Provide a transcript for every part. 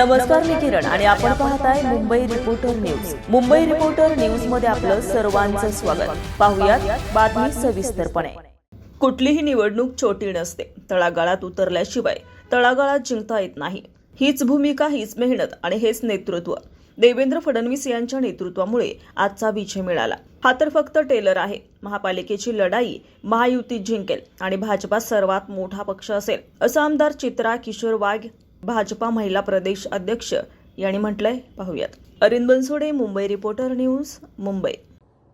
नमस्कार मी किरण. आणि आपण पाहताय Mumbai reporter news Mumbai reporter न्यूजमध्ये आपलं सर्वांचं स्वागत. पाहुयात बातमी सविस्तरपणे. कुठलीही निवडणूक छोटी नसते. तळागाळात उतरल्याशिवाय तळागाळात जिंकता येत नाही. हीच भूमिका हीच मेहनत आणि हेच नेतृत्व. देवेंद्र फडणवीस यांच्या नेतृत्वामुळे आजचा विजय मिळाला. हा तर फक्त टेलर आहे. महापालिकेची लढाई महायुती जिंकेल आणि भाजपा सर्वात मोठा पक्ष असेल असं आमदार चित्रा किशोर वाघ भाजपा महिला प्रदेश अध्यक्ष यांनी म्हटलंय पाहूयात. Arind Bansode Mumbai reporter news Mumbai.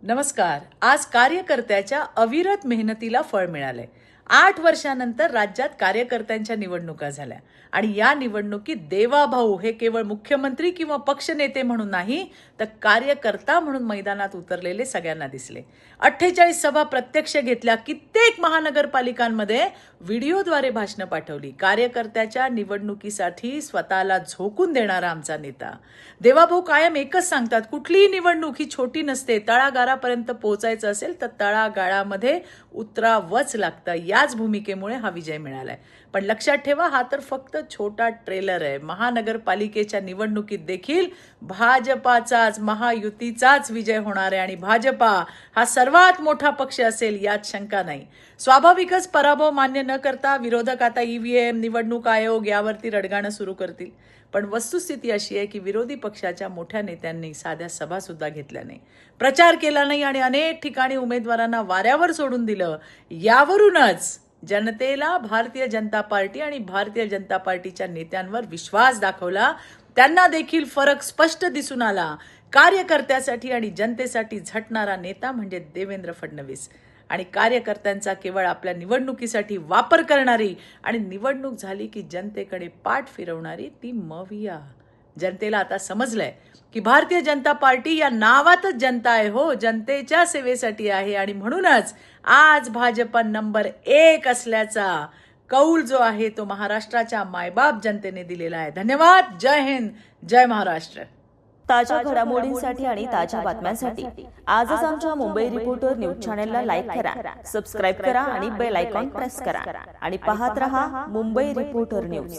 नमस्कार. आज कार्यकर्त्याच्या अविरत मेहनतीला फळ मिळालंय. आठ वर्षानंतर राज्यात कार्यकर्त्यांच्या निवडणुका झाल्या. आणि या निवडणुकीत देवाभाऊ हे केवळ मुख्यमंत्री किंवा पक्षनेते म्हणून नाही तर कार्यकर्ता म्हणून मैदानात उतरलेले सगळ्यांना दिसले. अठ्ठेचाळीस सभा प्रत्यक्ष घेतल्या कित्येक महानगरपालिकांमध्ये व्हिडिओद्वारे भाषणं पाठवली. कार्यकर्त्याच्या निवडणुकीसाठी स्वतःला झोकून देणारा आमचा नेता. देवाभाऊ कायम एकच सांगतात कुठलीही निवडणूक ही छोटी नसते. तळागारापर्यंत पोहोचायचं असेल तर तळागाळामध्ये उतरावंच लागतं. याच भूमिकेमुळे हा विजय मिळालाय. पण लक्षात ठेवा हा तर फक्त छोटा ट्रेलर आहे. महानगरपालिकेच्या निवडणुकीत देखील भाजपाचाच महायुतीचाच विजय होणार आहे आणि भाजपा हा सर्वात मोठा पक्ष असेल यात शंका नाही. स्वाभाविकच पराभव मान्य न करता विरोधक आता ईव्हीएम निवडणूक आयोग यावरती रडगाणं सुरू करतील. पण वस्तुस्थिती अशी आहे की विरोधी पक्षाच्या मोठ्या नेत्यांनी साध्या सभा सुद्धा घेतल्या नाही. प्रचार केला नाही आणि अनेक ठिकाणी उमेदवारांना वाऱ्यावर सोडून दिलं. यावरूनच जनतेला भारतीय जनता पार्टी आणि भारतीय जनता पार्टीच्या नेत्यांवर विश्वास दाखवला. त्यांना देखील फरक स्पष्ट दिसून आला. कार्यकर्त्यासाठी आणि जनतेसाठी झटणारा नेता म्हणजे देवेंद्र फडणवीस. आणि कार्यकर्त्यांचा केवळ आपल्या निवडणुकीसाठी वापर करणारी आणि निवडणूक झाली की जनतेकडे पाठ फिरवणारी ती मविया. जनतेला आता समजलंय की भारतीय जनता पार्टी या नावातच जनता आहे हो जनतेच्या सेवेसाठी आहे. आणि म्हणूनच आज भाजप नंबर एक असल्याचा कौल जो आहे तो महाराष्ट्राच्या मायबाप जनतेने दिलेला आहे. धन्यवाद. जय हिंद. जय महाराष्ट्र. ताज्या घडामोडींसाठी आणि ताज्या बातम्यांसाठी आजच आमच्या मुंबई रिपोर्टर न्यूज चॅनलला लाईक करा सबस्क्राईब करा आणि बेल आयकॉन प्रेस करा. आणि पाहत रहा मुंबई रिपोर्टर न्यूज.